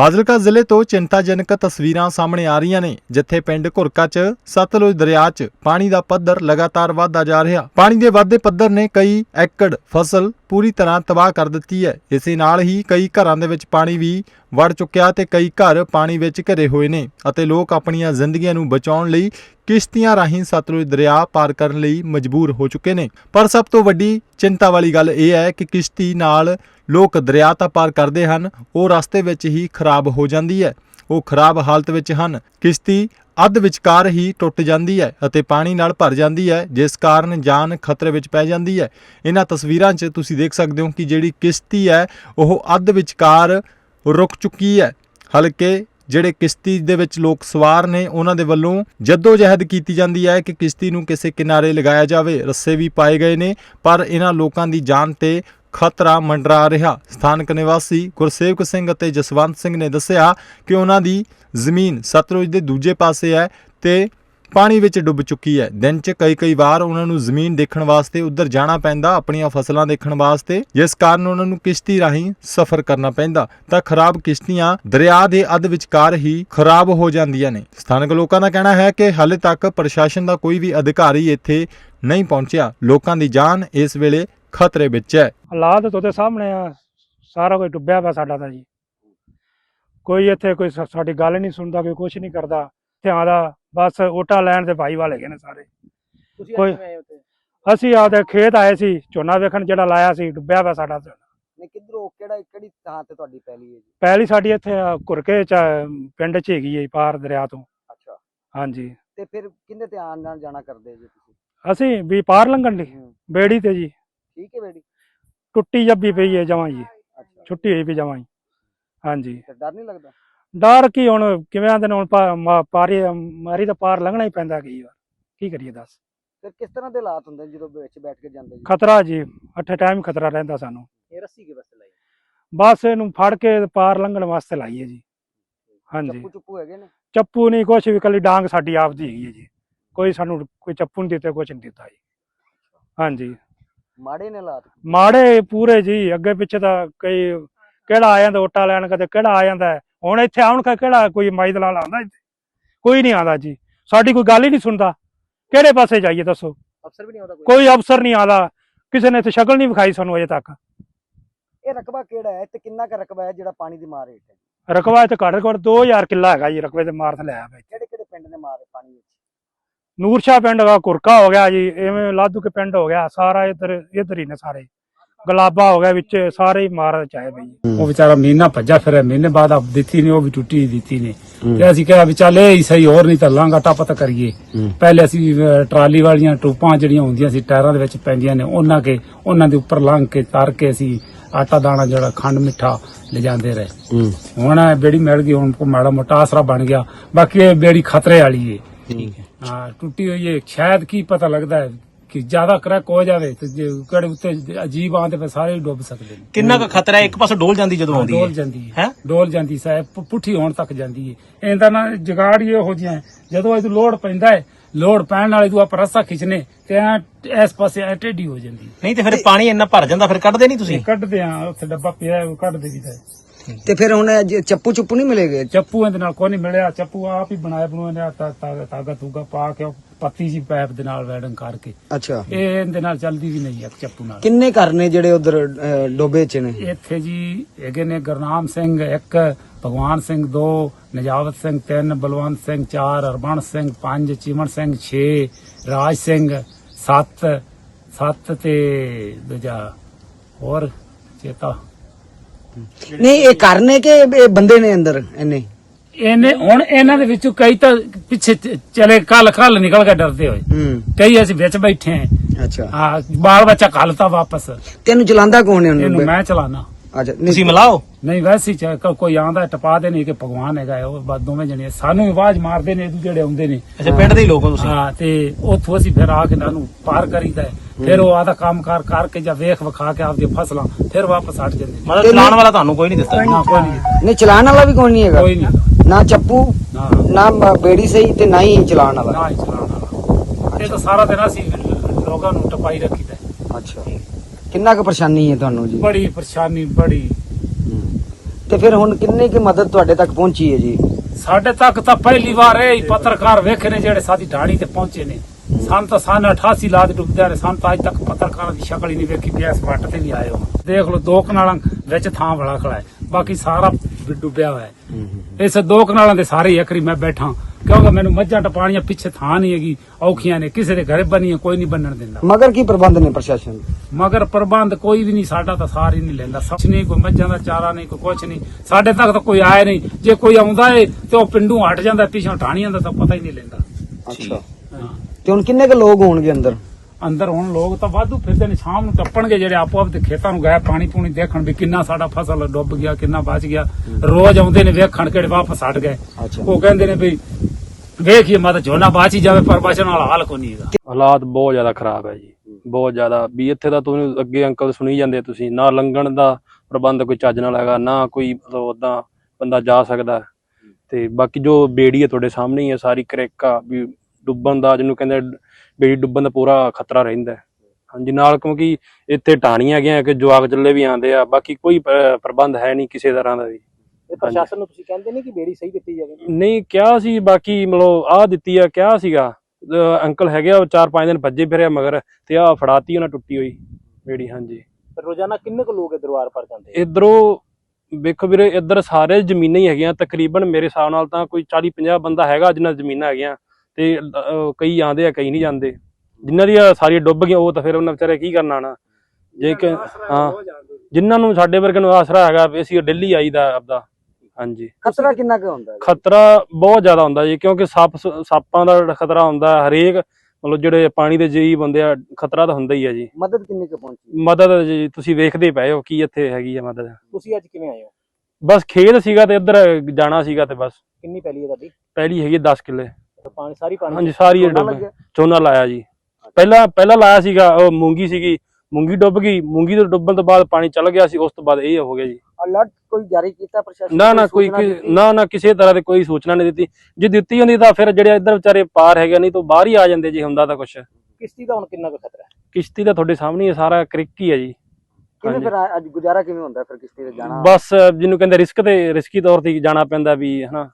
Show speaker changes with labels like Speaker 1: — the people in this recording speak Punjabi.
Speaker 1: ਫਾਜ਼ਿਲਕਾ ਜ਼ਿਲ੍ਹੇ ਤੋਂ ਚਿੰਤਾਜਨਕ ਤਸਵੀਰਾਂ ਸਾਹਮਣੇ ਆ ਰਹੀਆਂ ਨੇ, ਜਿੱਥੇ ਪਿੰਡ ਘੁਰਕਾ 'ਚ ਸਤਲੁਜ ਦਰਿਆ 'ਚ ਪਾਣੀ ਦਾ ਪੱਧਰ ਲਗਾਤਾਰ ਵਧਦਾ ਜਾ ਰਿਹਾ। ਪਾਣੀ ਦੇ ਵਾਧੇ ਪੱਧਰ ਨੇ ਕਈ ਏਕੜ ਫਸਲ ਪੂਰੀ ਤਰ੍ਹਾਂ ਤਬਾਹ ਕਰ ਦਿੱਤੀ ਹੈ। ਇਸੇ ਨਾਲ ਹੀ ਕਈ ਘਰਾਂ ਦੇ ਵਿੱਚ ਪਾਣੀ ਵੀ ਵੜ ਚੁੱਕਿਆ ਤੇ ਕਈ ਘਰ ਪਾਣੀ ਵਿੱਚ ਘਿਰੇ ਹੋਏ ਨੇ ਅਤੇ ਲੋਕ ਆਪਣੀਆਂ ਜ਼ਿੰਦਗੀਆਂ ਨੂੰ ਬਚਾਉਣ ਲਈ ਕਿਸ਼ਤੀਆਂ ਰਾਹੀਂ ਸਤਲੁਜ ਦਰਿਆ ਪਾਰ ਕਰਨ ਲਈ ਮਜਬੂਰ ਹੋ ਚੁੱਕੇ ਨੇ। ਪਰ ਸਭ ਤੋਂ ਵੱਡੀ ਚਿੰਤਾ ਵਾਲੀ ਗੱਲ ਇਹ ਹੈ ਕਿ ਕਿਸ਼ਤੀ ਨਾਲ ਲੋਕ ਦਰਿਆ ਤਾਂ ਪਾਰ ਕਰਦੇ ਹਨ, ਉਹ ਰਸਤੇ ਵਿੱਚ ਹੀ ਖਰਾਬ ਹੋ ਜਾਂਦੀ ਹੈ। ਉਹ ਖਰਾਬ ਹਾਲਤ ਵਿੱਚ ਹਨ। ਕਿਸ਼ਤੀ ਅੱਧ ਵਿਚਕਾਰ ਹੀ ਟੁੱਟ ਜਾਂਦੀ ਹੈ ਅਤੇ ਪਾਣੀ ਨਾਲ ਭਰ ਜਾਂਦੀ ਹੈ, ਜਿਸ ਕਾਰਨ ਜਾਨ ਖਤਰੇ ਵਿੱਚ ਪੈ ਜਾਂਦੀ ਹੈ। ਇਹਨਾਂ ਤਸਵੀਰਾਂ 'ਚ ਤੁਸੀਂ ਦੇਖ ਸਕਦੇ ਹੋ ਕਿ ਜਿਹੜੀ ਕਿਸ਼ਤੀ ਹੈ, ਉਹ ਅੱਧ ਵਿਚਕਾਰ ਰੁਕ ਚੁੱਕੀ ਹੈ। ਹਲਕੇ ਜਿਹੜੇ ਕਿਸ਼ਤੀ ਦੇ ਵਿੱਚ ਲੋਕ ਸਵਾਰ ਨੇ, ਉਹਨਾਂ ਦੇ ਵੱਲੋਂ ਜੱਦੋ ਜਹਿਦ ਕੀਤੀ ਜਾਂਦੀ ਹੈ ਕਿ ਕਿਸ਼ਤੀ ਨੂੰ ਕਿਸੇ ਕਿਨਾਰੇ ਲਗਾਇਆ ਜਾਵੇ। ਰੱਸੇ ਵੀ ਪਾਏ ਗਏ ਨੇ, ਪਰ ਇਹਨਾਂ ਲੋਕਾਂ ਦੀ ਜਾਨ ਤੇ ਖਤਰਾ ਮੰਡਰਾ ਰਿਹਾ। ਸਥਾਨਕ ਨਿਵਾਸੀ ਗੁਰਸੇਵਕ ਸਿੰਘ ਅਤੇ ਜਸਵੰਤ ਸਿੰਘ ਨੇ ਦੱਸਿਆ ਕਿ ਉਹਨਾਂ ਦੀ ਜ਼ਮੀਨ ਸਤਲੁਜ ਦੇ ਦੂਜੇ ਪਾਸੇ ਹੈ ਤੇ ਪਾਣੀ ਵਿੱਚ ਡੁੱਬ ਚੁੱਕੀ ਹੈ। ਦਿਨ 'ਚ ਕਈ ਕਈ ਵਾਰ ਉਹਨਾਂ ਨੂੰ ਜ਼ਮੀਨ ਦੇਖਣ ਵਾਸਤੇ ਉੱਧਰ ਜਾਣਾ ਪੈਂਦਾ, ਆਪਣੀਆਂ ਫਸਲਾਂ ਦੇਖਣ ਵਾਸਤੇ। ਜਿਸ ਕਾਰਨ ਉਹਨਾਂ ਨੂੰ ਕਿਸ਼ਤੀ ਰਾਹੀਂ ਸਫ਼ਰ ਕਰਨਾ ਪੈਂਦਾ। ਤਾਂ ਖਰਾਬ ਕਿਸ਼ਤੀਆਂ ਦਰਿਆ ਦੇ ਅੱਧ ਵਿਚਕਾਰ ਹੀ ਖਰਾਬ ਹੋ ਜਾਂਦੀਆਂ ਨੇ। ਸਥਾਨਕ ਲੋਕਾਂ ਦਾ ਕਹਿਣਾ ਹੈ ਕਿ ਹਾਲੇ ਤੱਕ ਪ੍ਰਸ਼ਾਸਨ ਦਾ ਕੋਈ ਵੀ ਅਧਿਕਾਰੀ ਇੱਥੇ ਨਹੀਂ ਪਹੁੰਚਿਆ। ਲੋਕਾਂ ਦੀ ਜਾਨ ਇਸ ਵੇਲੇ ਖਤਰੇ ਵਿੱਚ ਹੈ।
Speaker 2: ਹਾਲਾਤ ਤੁਹਾਡੇ ਸਾਹਮਣੇ ਆ। ਸਾਰਾ ਕੁਝ ਡੁੱਬਿਆ ਪਿਆ ਸਾਡਾ ਤਾਂ ਜੀ। ਕੋਈ ਇੱਥੇ ਕੋਈ ਸਾ- ਸਾਡੀ ਗੱਲ ਨਹੀਂ ਸੁਣਦਾ ਕੋਈ ਕੁਝ ਨਹੀਂ ਕਰਦਾ। ਧਿਆਨ ਦਾ ਬਸ ਓਟਾ ਲੈਣ ਦੇ ਭਾਈ ਵਾਲੇ ਗਏ ਨੇ ਸਾਰੇ।
Speaker 3: ਤੁਸੀਂ
Speaker 2: ਕੋਈ-
Speaker 3: ਕਿਵੇਂ ਆਏ ਉੱਥੇ
Speaker 2: ਅਸੀਂ ਆਪਦੇ ਖੇਤ ਆਏ ਸੀ ਝੋਨਾ ਵੇਖਣ ਜਿਹੜਾ ਲਾਇਆ ਸੀ ਡੁੱਬਿਆ ਪਿਆ ਸਾਡਾ ਝੋਨਾ।
Speaker 3: ਨੇ ਕਿੱਧਰੋਂ ਕਿਹੜਾ ਕਿਹੜੀ ਥਾਂ ਤੇ ਤੁਹਾਡੀ ਪਹਿਲੀ ਹੈ ਜੀ?
Speaker 2: ਪਹਿਲੀ ਸਾਡੀ ਇੱਥੇ ਆ ਘੁਰਕੇ ਚ ਆ, ਪਿੰਡ ਚ ਹੈਗੀ ਹੈ ਜੀ, ਪਾਰ ਦਰਿਆ ਤੋਂ।
Speaker 3: ਅੱਛਾ।
Speaker 2: ਹਾਂਜੀ।
Speaker 3: ਤੇ ਫਿਰ ਕਿੰਨੇ ਧਿਆਨ ਨਾਲ ਜਾਣਾ ਕਰਦੇ ਜੀ ਤੁਸੀਂ?
Speaker 2: ਅਸੀਂ ਵੀ ਪਾਰ ਲੰਘਣ ਲਈ
Speaker 3: ਹੂੰ,
Speaker 2: ਬੇੜੀ ਤੇ ਜੀ।
Speaker 3: ਠੀਕ ਹੈ ਬੇੜੀ
Speaker 2: ਟੁੱਟੀ ਜੱਬੀ ਪਈ ਹੈ ਜਮਾਂ ਜੀ।
Speaker 3: ਅੱਛਾ।
Speaker 2: ਛੁੱਟੀ ਹੋਈ ਪਈ ਜਮਾਂ ਹੀ ਹਾਂਜੀ।
Speaker 3: ਤੇ ਡਰ ਨਹੀਂ ਲੱਗਦਾ?
Speaker 2: ਡਰ ਕੀ ਹੁਣ ਕਿਵੇਂ ਆਂਦੇ ਨੇ ਹੁਣ ਪਾ- ਮਾ- ਪਾਰੀ ਮਾਰੀ ਤਾਂ ਪਾਰ ਲੰਘਣਾ ਹੀ ਪੈਂਦਾ ਕਈ ਵਾਰ। ਕੀ ਕਰੀਏ ਦੱਸ।
Speaker 3: ਫਿਰ ਕਿਸ ਤਰ੍ਹਾਂ ਦੇ ਹਾਲਾਤ ਹੁੰਦੇ ਨੇ ਜਦੋਂ ਵਿੱਚ ਬੈਠ ਕੇ ਜਾਂਦੇ ਜੀ?
Speaker 2: ਖਤਰਾ ਜੀ ਅੱਠੇ ਟਾਈਮ ਖਤਰਾ ਰਹਿੰਦਾ ਸਾਨੂੰ।
Speaker 3: ਇਹ ਰੱਸੀ ਕੇ ਵਾਸਤੇ ਲਾਈ?
Speaker 2: ਬਸ ਇਹਨੂੰ ਫੜ ਕੇ ਪਾਰ ਲੰਘਣ ਵਾਸਤੇ ਲਾਈਏ ਜੀ। ਹਾਂਜੀ।
Speaker 3: ਚੱਪੂ ਚੁੱਪੂ ਹੈਗੇ ਨੇ?
Speaker 2: ਚੱਪੂ ਨਹੀਂ ਕੁਛ ਵੀ ਕੱਲੀ ਡਾਂਗ ਸਾਡੀ ਆਪ ਦੀ ਹੈਗੀ ਹੈ ਜੀ। ਕੋਈ ਸਾਨੂੰ ਕੋਈ ਚੱਪੂ ਨਹੀਂ ਦਿੱਤੇ ਕੁਛ ਨਹੀਂ ਦਿੱਤਾ ਜੀ। ਹਾਂਜੀ।
Speaker 3: ਮਾੜੇ ਨੇ ਹਾਲਾਤ
Speaker 2: ਮਾੜੇ ਪੂਰੇ ਜੀ ਅੱਗੇ ਪਿੱਛੇ ਤਾਂ ਕਈ ਕਿਹੜਾ ਆ ਜਾਂਦਾ ਓਟਾ ਲੈਣ ਕਦੇ ਕਿਹੜਾ ਆ ਜਾਂਦਾ। ਹੁਣ ਇੱਥੇ ਆਉਣ ਕਾ ਕਿਹੜਾ ਕੋਈ ਮਾਈ ਦਲਾਲ ਆਉਂਦਾ ਇੱਥੇ? ਕੋਈ ਨਹੀਂ ਆਉਂਦਾ ਜੀ। ਸਾਡੀ ਕੋਈ ਗੱਲ ਹੀ ਨਹੀਂ ਸੁਣਦਾ। ਕਿਹੜੇ ਪਾਸੇ ਜਾਈਏ ਦੱਸੋ?
Speaker 3: ਅਫਸਰ ਵੀ ਨਹੀਂ ਆਉਂਦਾ ਕੋਈ?
Speaker 2: ਕੋਈ ਅਫਸਰ ਨਹੀਂ ਆਦਾ ਕਿਸੇ ਨੇ ਇੱਥੇ ਸ਼ਕਲ ਨਹੀਂ ਵਿਖਾਈ ਸਾਨੂੰ ਅਜੇ ਤੱਕ।
Speaker 3: ਇਹ ਰਕਬਾ ਕਿਹੜਾ ਹੈ? ਤੇ ਕਿੰਨਾ ਕੁ ਰਕਬਾ ਹੈ ਜਿਹੜਾ ਪਾਣੀ ਦੀ ਮਾਰ ਹੇਠ ਹੈ?
Speaker 2: ਰਕਬਾ ਇੱਥੇ ਘੱਟ ਘੱਟ 2000 ਕਿੱਲਾ ਹੈਗਾ ਜੀ ਰਕਬੇ ਤੇ ਮਾਰ ਲਿਆ ਪਿਆ
Speaker 3: ਕਿਹੜੇ ਕਿਹੜੇ ਪਿੰਡ ਨੇ ਮਾਰੇ ਪਾਣੀ
Speaker 2: ਨੂਰਸ਼ਾ ਪਿੰਡ ਦਾ ਕੁਰਕਾ ਹੋ ਗਿਆ ਜੀ ਐਵੇਂ ਲਾਧੂ ਕੇ ਪਿੰਡ ਹੋ ਗਿਆ ਸਾਰਾ ਇੱਧਰ ਇੱਧਰ ਹੀ ਨੇ ਸਾਰੇ। ਗਲਾਬਾ ਹੋ ਗਿਆ ਵਿੱਚ ਸਾਰੇ ਹੀ ਮਾਰ ਚਾਏ ਬਈ।
Speaker 4: ਉਹ ਵਿਚਾਰਾ ਮਹੀਨਾ ਭੱਜਾ ਫਿਰਿਆ ਮਹੀਨੇ ਬਾਅਦ ਆਪ ਦਿੱਤੀ ਨਹੀਂ ਉਹ ਵੀ ਟੁੱਟੀ ਦਿੱਤੀ ਨੇ। ਤੇ ਅਸੀਂ ਕਿਹਾ ਵੀ ਚੱਲ ਇਹ ਹੀ ਸਹੀ ਹੋਰ ਨਹੀਂ ਤਾਂ ਲਾਂਗਾ ਟੱਪ ਤਾਂ ਕਰੀਏ ਪਹਿਲੇ ਅਸੀਂ ਟਰਾਲੀ ਵਾਲੀਆਂ ਟੂਪਾਂ ਜਿਹੜੀਆਂ ਹੁੰਦੀਆਂ ਸੀ ਟਾਇਰਾਂ ਦੇ ਵਿੱਚ ਪੈਂਦੀਆਂ ਨੇ ਉਹਨਾਂ ਕੇ ਉਹਨਾਂ ਦੇ ਉੱਪਰ ਲੰਘ ਕੇ ਤਰ ਕੇ ਅਸੀਂ ਆਟਾ ਦਾਣਾ ਜਿਹੜਾ ਖੰਡ ਮਿੱਠਾ ਲਿਜਾਂਦੇ ਰਹੇ। ਹੁਣ ਬੇੜੀ ਮਿਲ ਗਈ ਹੁਣ ਕੋ ਮਾੜਾ ਮੋਟਾ ਆਸਰਾ ਬਣ ਗਿਆ। ਬਾਕੀ ਇਹ ਬੇੜੀ ਖਤਰੇ ਵਾਲੀ ਏ। ਹਾਂ। ਟੁੱਟੀ ਹੋਈ ਏ ਸ਼ਾਇਦ ਕੀ ਪਤਾ ਲੱਗਦਾ ਹੈ ਕਿ ਜ਼ਿਆਦਾ ਕਰੈਕ ਹੋ ਜਾਵੇ ਤੇ ਜੇ ਕਿਹੜੇ ਉੱਤੇ ਅਜੀਬ ਆਂਦੇ ਫਿਰ ਸਾਰੇ ਹੀ ਡੁੱਬ ਸਕਦੇ ਨੇ।
Speaker 5: ਕਿੰਨਾ ਕੁ ਖਤਰਾ ਹੈ? ਇੱਕ ਪਾਸੇ ਡੋਲ ਜਾਂਦੀ ਜਦੋਂ ਆਉਂਦੀ
Speaker 4: ਡੋਲ
Speaker 5: ਹੈ।
Speaker 4: ਜਾਂਦੀ ਹੈ।
Speaker 5: ਹੈਂ?
Speaker 4: ਡੋਲ ਜਾਂਦੀ ਸਾਹਿਬ। ਪੁ- ਪੁੱਠੀ ਹੋਣ ਤੱਕ ਜਾਂਦੀ ਹੈ। ਇਹਦਾ ਨਾ ਜਗਾੜ ਹੀ ਇਹੋ ਜਿਹਾ ਹੈ। ਜਦੋਂ ਇਹ ਲੋਡ ਪੈਂਦਾ ਹੈ ਲੋਡ ਪੈਣ ਵਾਲੇ ਤੂੰ ਆਪ ਰਸਾ ਖਿੱਚਨੇ ਤੇ ਐਂ ਇਸ ਪਾਸੇ ਐ ਟੇਢੀ ਹੋ ਜਾਂਦੀ ਹੈ।
Speaker 5: ਨਹੀਂ ਤੇ ਫਿਰ ਪਾਣੀ ਇੰਨਾ ਭਰ ਜਾਂਦਾ ਫਿਰ ਕੱਢਦੇ ਨਹੀਂ ਤੁਸੀਂ?
Speaker 4: ਕੱਢਦੇ ਆ ਉੱਥੇ ਡੱਬਾ ਪਿਆ ਹੈ, ਉਹ ਕੱਢਦੇ ਵੀ ਤਾਂ ਹੈ।
Speaker 3: ਤੇ ਫਿਰ ਹੁਣ ਚੱਪੂ ਚੁੱਪੂ ਨਹੀਂ ਮਿਲੇਗੇ?
Speaker 4: ਚੱਪੂ ਇਹਦੇ ਨਾਲ ਕੋਈ ਨਹੀਂ ਮਿਲਿਆ। ਚੱਪੂ ਆਪ ਹੀ ਬਣਾਇਆ ਬਣਾਇਆ ਨੇ ਤਾਗਾ ਤੂਗਾ ਪਾ ਕੇ ਉਹ ਪੱਤੀ ਜੀ ਪੈਪ ਦੇ ਨਾਲ ਵੈਡਿੰਗ ਕਰਕੇ।
Speaker 3: ਅੱਛਾ।
Speaker 4: ਇਹ ਇਹਦੇ ਨਾਲ ਚੱਲਦੀ ਵੀ ਨਹੀਂ ਹੈ ਚੱਪੂ ਨਾਲ।
Speaker 3: ਕਿੰਨੇ ਘਰ ਨੇ ਜਿਹੜੇ ਉਧਰ ਡੋਬੇ ਚ ਨੇ?
Speaker 4: ਇੱਥੇ ਜੀ ਹੈਗੇ ਨੇ ਗੁਰਨਾਮ ਸਿੰਘ ਇੱਕ ਭਗਵਾਨ ਸਿੰਘ ਦੋ ਨਜਾਵਤ ਸਿੰਘ ਤਿੰਨ ਬਲਵੰਤ ਸਿੰਘ ਚਾਰ ਹਰਬੰਸ ਸਿੰਘ ਪੰਜ ਚਿਮਨ ਸਿੰਘ 6 ਰਾਜ ਸਿੰਘ ਸੱਤ ਸੱਤ ਤੇ ਦੂਜਾ ਹੋਰ ਚੇਤਾ
Speaker 3: ਨਹੀਂ ਇਹ ਘਰ ਨੇ ਕਿ ਇਹ ਬੰਦੇ ਨੇ ਅੰਦਰ ਇਹਨੇ
Speaker 4: ਇਹਨੇ ਹੁਣ ਇਹਨਾਂ ਦੇ ਵਿੱਚੋਂ ਕਈ ਤਾਂ ਪਿੱਛੇ ਚ- ਚਲੇ ਕੱਲ ਕੱਲ ਨਿਕਲ ਕੇ ਡਰਦੇ ਹੋਏ।
Speaker 3: ਹੂੰ।
Speaker 4: ਕਈ ਅਸੀਂ ਵਿੱਚ ਬੈਠੇ ਆਂ
Speaker 3: ਅੱਛਾ।
Speaker 4: ਆ ਬਾਲ ਬੱਚਾ ਕੱਲਤਾ ਵਾਪਸ।
Speaker 3: ਤੈਨੂੰ ਚਲਾਉਂਦਾ ਕੌਣ ਹੈ
Speaker 4: ਇਹਨੂੰ
Speaker 3: ਉਹਨੂੰ
Speaker 4: ਮੈਂ ਚਲਾਣਾ
Speaker 3: ਅੱਛਾ
Speaker 5: ਤੁਸੀਂ ਮਿਲਾਓ।
Speaker 4: ਨਹੀਂ ਵੈਸੇ ਹੀ ਚਾਹੇ ਕੋ- ਕੋਈ ਆਂਦਾ ਟਪਾ ਦੇ ਨਹੀਂ ਕਿ ਭਗਵਾਨ ਹੈਗਾ ਹੈ, ਉਹ ਬਾਦ ਦੋਵੇਂ ਜਣੇ। ਸਾਨੂੰ ਵੀ ਆਵਾਜ਼ ਮਾਰਦੇ ਨੇ ਇਹ ਜਿਹੜੇ ਆਉਂਦੇ ਨੇ।
Speaker 5: ਅੱਛਾ ਪਿੰਡ ਦੇ ਹੀ ਲੋਕ ਹੋ ਤੁਸੀਂ?
Speaker 4: ਹਾਂ ਤੇ ਉੱਥੋਂ ਅਸੀਂ ਫਿਰ ਆ ਕੇ ਇਹਨਾਂ ਨੂੰ ਪਾਰ ਕਰੀਦਾ ਹੈ। ਫਿਰ ਉਹ ਆਦਾ ਕੰਮ ਕਾਰ ਕਰਕੇ ਜਾਂ ਵੇਖ ਵਿਖਾ ਕੇ ਆਪਦੀ ਫਸਲਾਂ ਫਿਰ ਵਾਪਸ ਹਟ ਜਾਂਦੇ ਨੇ।
Speaker 5: ਮਤਲਬ ਚਲਾਉਣ ਵਾਲਾ ਤੁਹਾਨੂੰ ਕੋਈ ਨਹੀਂ ਦਿੱਤਾ।
Speaker 4: ਨਾ ਕੋਈ ਨਹੀਂ
Speaker 3: ਨਹੀਂ ਚਲਾਉਣ ਵਾਲਾ ਵੀ ਕੋਈ ਨਹੀਂ ਹੈਗਾ।
Speaker 4: ਕੋਈ ਨਹੀਂ
Speaker 3: ਨਾ ਚੱਪੂ
Speaker 4: ਨਾ।
Speaker 3: ਨਾ ਮ- ਬੇੜੀ ਸਹੀ ਤੇ ਨਾ ਹੀ ਚਲਾਉਣ ਵਾਲਾ।
Speaker 4: ਨਾ ਹੀ ਚਲਾਉਣ ਵਾਲਾ। ਇਹ ਤਾਂ ਸਾਰਾ ਦਿਨ ਅਸੀਂ ਲੋਕਾਂ ਨੂੰ ਟਪਾਈ ਰੱਖੀਦਾ ਹੈ।
Speaker 3: ਅੱਛਾ। ਕਿੰਨਾ ਕੁ ਪਰੇਸ਼ਾਨੀ ਹੈ ਤੁਹਾਨੂੰ ਜੀ?
Speaker 4: ਬੜੀ ਪਰੇਸ਼ਾਨੀ ਬੜੀ।
Speaker 3: ਤੇ ਫਿਰ ਹੁਣ ਕਿੰਨੀ ਕੀ ਮਦਦ ਤੁਹਾਡੇ ਤੱਕ ਪਹੁੰਚੀ ਹੈ ਜੀ?
Speaker 4: ਸਾਡੇ ਤੱਕ ਤਾਂ ਪਹਿਲੀ ਵਾਰ ਇਹ ਪੱਤਰਕਾਰ ਵੇਖੇ ਨੇ ਜਿਹੜੇ ਸਾਡੀ ਢਾਣੀ ਤੇ ਪਹੁੰਚੇ ਨੇ। ਸਾਨੂੰ ਤਾਂ ਸਨ 88 ਲਾਦ ਡੁੱਬਦੇ ਨੇ ਸਾਨੂੰ ਤਾਂ ਅੱਜ ਤੱਕ ਪੱਤਰਕਾਰਾਂ ਦੀ ਸ਼ਕਲ ਹੀ ਨਹੀਂ ਵੇਖੀ ਵੀ ਇਸ ਵੱਟ ਤੇ ਵੀ ਆਏ ਹੋ ਦੇਖ ਲਓ ਦੋ ਕਨਾਲਾਂ ਵਿੱਚ ਥਾਂ ਬੜਾ ਖੜਾ ਹੈ। ਬਾਕੀ ਸਾਰਾ ਡੁੱਬਿਆ ਹੋਇਆ ਹੈ। ਇਸ ਦੋ ਕਨਾਲਾਂ ਦੇ ਸਾਰੇ ਹੀ ਅਕਰੀ ਮੈਂ ਬੈਠਾ ਕਿਉਂਕਿ ਮੈਨੂੰ ਮੱਝਾਂ ਟਪਾਣੀਆਂ ਪਿੱਛੇ ਥਾਂ ਨਹੀਂ ਹੈਗੀ ਔਖੀਆਂ ਨੇ ਕਿਸੇ ਦੇ ਘਰੇ ਬਣੀ ਹੈ, ਕੋਈ ਨਹੀਂ ਬੰਨਣ ਦਿੰਦਾ।
Speaker 3: ਮਗਰ ਕੀ ਪ੍ਰਬੰਧ ਨੇ ਪ੍ਰਸ਼ਾਸਨ ਦੇ?
Speaker 4: ਮਗਰ ਪ੍ਰਬੰਧ ਕੋਈ ਵੀ ਨਹੀਂ ਸਾਡਾ ਤਾਂ ਸਾਰ ਹੀ ਨਹੀਂ ਲੈਂਦਾ। ਸੱਚ ਨਹੀਂ ਕੋਈ ਮੱਝਾਂ ਦਾ ਚਾਰਾ ਨਹੀਂ ਕੋਈ ਕੁਛ ਨਹੀਂ। ਸਾਡੇ ਤੱਕ ਤਾਂ ਕੋਈ ਆਇਆ ਨਹੀਂ। ਜੇ ਕੋਈ ਆਉਂਦਾ ਏ ਤੇ ਉਹ ਪਿੰਡੋਂ ਹਟ ਜਾਂਦਾ ਪਿੱਛੋਂ ਢਾਣੀਆਂ ਦਾ ਤਾਂ ਪਤਾ ਹੀ ਨਹੀਂ ਲੈਂਦਾ।
Speaker 3: ਅੱਛਾ। ਤੇ ਹੁਣ ਕਿੰਨੇ ਕੁ ਲੋਕ ਹੋਣਗੇ ਅੰਦਰ?
Speaker 4: ਅੰਦਰ ਹੁਣ ਲੋਕ ਤਾਂ ਵਾਧੂ ਫਿਰਦੇ ਨੇ ਸ਼ਾਮ ਨੂੰ ਟੱਪਣਗੇ ਜਿਹੜੇ ਆਪੋ ਆਪ ਦੇ ਖੇਤਾਂ ਨੂੰ ਗਏ ਪਾਣੀ ਪੂਣੀ ਦੇਖਣ ਵੀ ਕਿੰਨਾ ਸਾਡਾ ਫਸਲ ਡੁੱਬ ਗਿਆ ਕਿੰਨਾ ਬਚ ਗਿਆ। ਰੋਜ਼ ਆਉਂਦੇ ਨੇ ਵੇਖਣ ਕਿਹੜੇ ਵਾਪਸ ਹਟ ਗਏ।
Speaker 3: ਅੱਛਾ।
Speaker 4: ਉਹ ਕਹਿੰਦੇ ਨੇ ਵੀ ਵੇਖੀਏ ਮਤ ਝੋਨਾ ਬਾਚ ਹੀ ਜਾਵੇ ਪਰ ਬਚਣ ਵਾਲਾ ਹਾਲ ਕੋਈ ਨਹੀਂ ਹੈਗਾ।
Speaker 6: ਹਾਲਾਤ ਬਹੁਤ ਜ਼ਿਆਦਾ ਖਰਾਬ ਹੈ ਜੀ। ਬਹੁਤ ਜ਼ਿਆਦਾ ਵੀ ਇੱਥੇ ਤਾਂ ਤੁਹਾਨੂੰ ਅੱਗੇ ਅੰਕਲ ਸੁਣੀ ਜਾਂਦੇ ਤੁਸੀਂ ਨਾ ਲੰਘਣ ਦਾ ਪ੍ਰਬੰਧ ਕੋਈ ਚੱਜ ਨਾਲ ਹੈਗਾ ਨਾ ਕੋਈ ਮਤਲਬ ਉਦਾਂ ਬੰਦਾ ਜਾ ਸਕਦਾ। ਤੇ ਬਾਕੀ ਜੋ ਬੇੜੀ ਹੈ ਤੁਹਾਡੇ ਸਾਹਮਣੇ ਹੀ ਹੈ ਸਾਰੀ ਕਰੇਕਾ ਵੀ ਡੁੱਬਣ ਦਾ ਜਿਹਨੂੰ ਕਹਿੰਦੇ ਬੇੜੀ ਡੁੱਬਣ ਦਾ ਪੂਰਾ ਖਤਰਾ ਰਹਿੰਦਾ ਹੈ। ਹਾਂਜੀ ਨਾਲ ਕਿਉਂਕਿ ਇੱਥੇ ਟਾਣੀਆਂ ਹੈਗੀਆਂ ਕਿ ਜਵਾਕ ਜੱਲੇ ਵੀ ਆਉਂਦੇ ਆ ਬਾਕੀ ਕੋਈ ਪ੍ਰਬੰਧ ਹੈ ਨਹੀਂ ਕਿਸੇ ਤਰ੍ਹਾਂ ਦਾ ਵੀ।
Speaker 5: ਇਹ ਪ੍ਰਸ਼ਾਸਨ ਨੂੰ ਤੁਸੀਂ ਕਹਿੰਦੇ ਨਹੀਂ ਕਿ ਬੇੜੀ ਸਹੀ ਦਿੱਤੀ ਜਾਵੇ?
Speaker 6: ਨਹੀਂ ਕਿਹਾ ਸੀ ਬਾਕੀ ਮਤਲਬ ਆਹ ਦਿੱਤੀ ਆ ਕਿਹਾ ਸੀਗਾ। ਅੰਕਲ ਹੈਗੇ ਆ ਉਹ ਚਾਰ ਪੰਜ ਦਿਨ ਭੱਜੇ ਫਿਰਿਆ ਮਗਰ ਤੇ ਆਹ ਫੜਾਤੀ ਉਹਨਾਂ ਟੁੱਟੀ ਹੋਈ ਬੇੜੀ ਹਾਂਜੀ।
Speaker 5: ਪਰ ਰੋਜ਼ਾਨਾ ਕਿੰਨੇ ਕੁ ਲੋਕ ਆਰ ਪਰ ਜਾਂਦੇ
Speaker 6: ਇਧਰੋਂ ਵੇਖੋ ਵੀਰੇ ਇੱਧਰ ਸਾਰੇ ਜ਼ਮੀਨਾਂ ਹੀ ਹੈਗੀਆਂ। ਤਕਰੀਬਨ ਮੇਰੇ ਹਿਸਾਬ ਨਾਲ ਤਾਂ ਕੋਈ 40 50 ਬੰਦਾ ਹੈਗਾ ਜਿਨ੍ਹਾਂ ਜ਼ਮੀਨਾਂ ਹੈਗੀਆਂ। ਤੇ ਕਈ ਆਂਦੇ ਆ ਕਈ ਨਹੀਂ ਜਾਂਦੇ। ਜਿਨ੍ਹਾਂ ਦੀਆਂ ਸਾਰੀਆਂ ਡੁੱਬ ਗਈਆਂ ਉਹ ਤਾਂ ਫਿਰ ਉਹਨਾਂ ਵਿਚਾਰੇ ਕੀ ਕਰਨਾ ਨਾ ਜੇ ਕਿ ਹਾਂ ਜਿਨ੍ਹਾਂ ਨੂੰ ਸਾਡੇ ਵਰਗੇ ਨੂੰ ਆਸਰਾ ਹੈਗਾ ਵੀ ਅਸੀਂ ਡੇਲੀ ਆਈਦਾ ਆਪਦਾ। ਹਾਂਜੀ।
Speaker 3: ਖਤਰਾ ਕਿੰਨਾ ਕੁ ਹੁੰਦਾ ਹੈ
Speaker 6: ਖਤਰਾ ਬਹੁਤ ਜ਼ਿਆਦਾ ਹੁੰਦਾ ਜੀ ਕਿਉਂਕਿ ਸੱਪ ਸੱਪਾਂ ਦਾ ਖਤਰਾ ਹੁੰਦਾ ਹੈ। ਹਰੇਕ ਮਤਲਬ ਜਿਹੜੇ ਪਾਣੀ ਦੇ ਜੀਵ ਹੁੰਦੇ ਆ ਖਤਰਾ ਤਾਂ ਹੁੰਦਾ ਹੀ ਆ ਜੀ।
Speaker 3: ਮਦਦ ਕਿੰਨੀ ਕੁ ਪਹੁੰਚੀ?
Speaker 6: ਮਦਦ ਜੀ ਤੁਸੀਂ ਵੇਖਦੇ ਪਏ ਹੋ ਕੀ ਇੱਥੇ ਹੈਗੀ ਆ ਮਦਦ।
Speaker 5: ਤੁਸੀਂ ਅੱਜ ਕਿਵੇਂ ਆਏ ਹੋ?
Speaker 6: ਬਸ ਖੇਤ ਸੀਗਾ ਤੇ ਇੱਧਰ ਜਾਣਾ ਸੀਗਾ ਤੇ ਬਸ।
Speaker 5: ਕਿੰਨੀ ਪੈਲੀ ਹੈ ਤੁਹਾਡੀ?
Speaker 6: ਪਹਿਲੀ ਹੈਗੀ 10 ਕਿੱਲੇ।
Speaker 5: ਪਾਣੀ ਸਾਰੀ ਪਾਣੀ
Speaker 6: ਹਾਂਜੀ ਸਾਰੀ ਇਹ
Speaker 3: ਝੋਨਾ
Speaker 6: ਡੁੱਬ
Speaker 3: ਲੱਗਿਆ?
Speaker 6: ਝੋਨਾ ਲਾਇਆ ਜੀ। ਪਹਿਲਾਂ ਪਹਿਲਾਂ ਲਾਇਆ ਸੀਗਾ ਉਹ ਮੂੰਗੀ ਸੀਗੀ ਮੂੰਗੀ ਡੁੱਬ ਗਈ ਮੂੰਗੀ ਦੇ ਡੁੱਬਣ ਤੋਂ ਬਾਅਦ ਪਾਣੀ ਚੱਲ ਗਿਆ ਸੀ ਉਸ ਤੋਂ ਬਾਅਦ ਇਹ ਹੋ ਗਿਆ ਜੀ।
Speaker 3: ਅਲਰਟ ਕੋਈ ਜਾਰੀ ਕੀਤਾ ਪ੍ਰਸ਼ਾਸਨ
Speaker 6: ਨਾ ਨਾ ਕੋਈ? ਨਾ ਨਾ ਕਿਸੇ ਤਰ੍ਹਾਂ ਦੀ ਕੋਈ ਸੂਚਨਾ ਨਹੀਂ ਦਿੱਤੀ। ਜੇ ਦਿੱਤੀ ਹੁੰਦੀ ਤਾਂ ਫਿਰ ਜਿਹੜੇ ਇੱਧਰ ਵਿਚਾਰੇ ਪਾਰ ਹੈਗੇ ਨਹੀਂ ਤਾਂ ਬਾਹਰ ਹੀ ਆ ਜਾਂਦੇ ਜੀ ਹੁੰਦਾ ਤਾਂ ਕੁਛ।
Speaker 5: ਕਿਸ਼ਤੀ ਦਾ ਹੁਣ ਕਿੰਨਾ ਕੁ ਖਤਰਾ ਹੈ?
Speaker 6: ਕਿਸ਼ਤੀ ਦਾ ਤੁਹਾਡੇ ਸਾਹਮਣੇ ਹੀ ਸਾਰਾ ਕ੍ਰਿਕ ਹੀ ਹੈ ਜੀ।
Speaker 3: ਕਿਵੇਂ। ਫਿਰ ਅੱਜ ਗੁਜ਼ਾਰਾ ਕਿਵੇਂ ਹੁੰਦਾ ਫਿਰ ਕਿਸ਼ਤੀ ਤੇ ਜਾਣਾ?
Speaker 6: ਬਸ ਜਿਹਨੂੰ ਕਹਿੰਦੇ ਰਿਸਕ ਤੇ ਰਿਸਕੀ ਤੌਰ ਤੇ ਜਾਣਾ ਪੈਂਦਾ ਵੀ ਹਨਾ।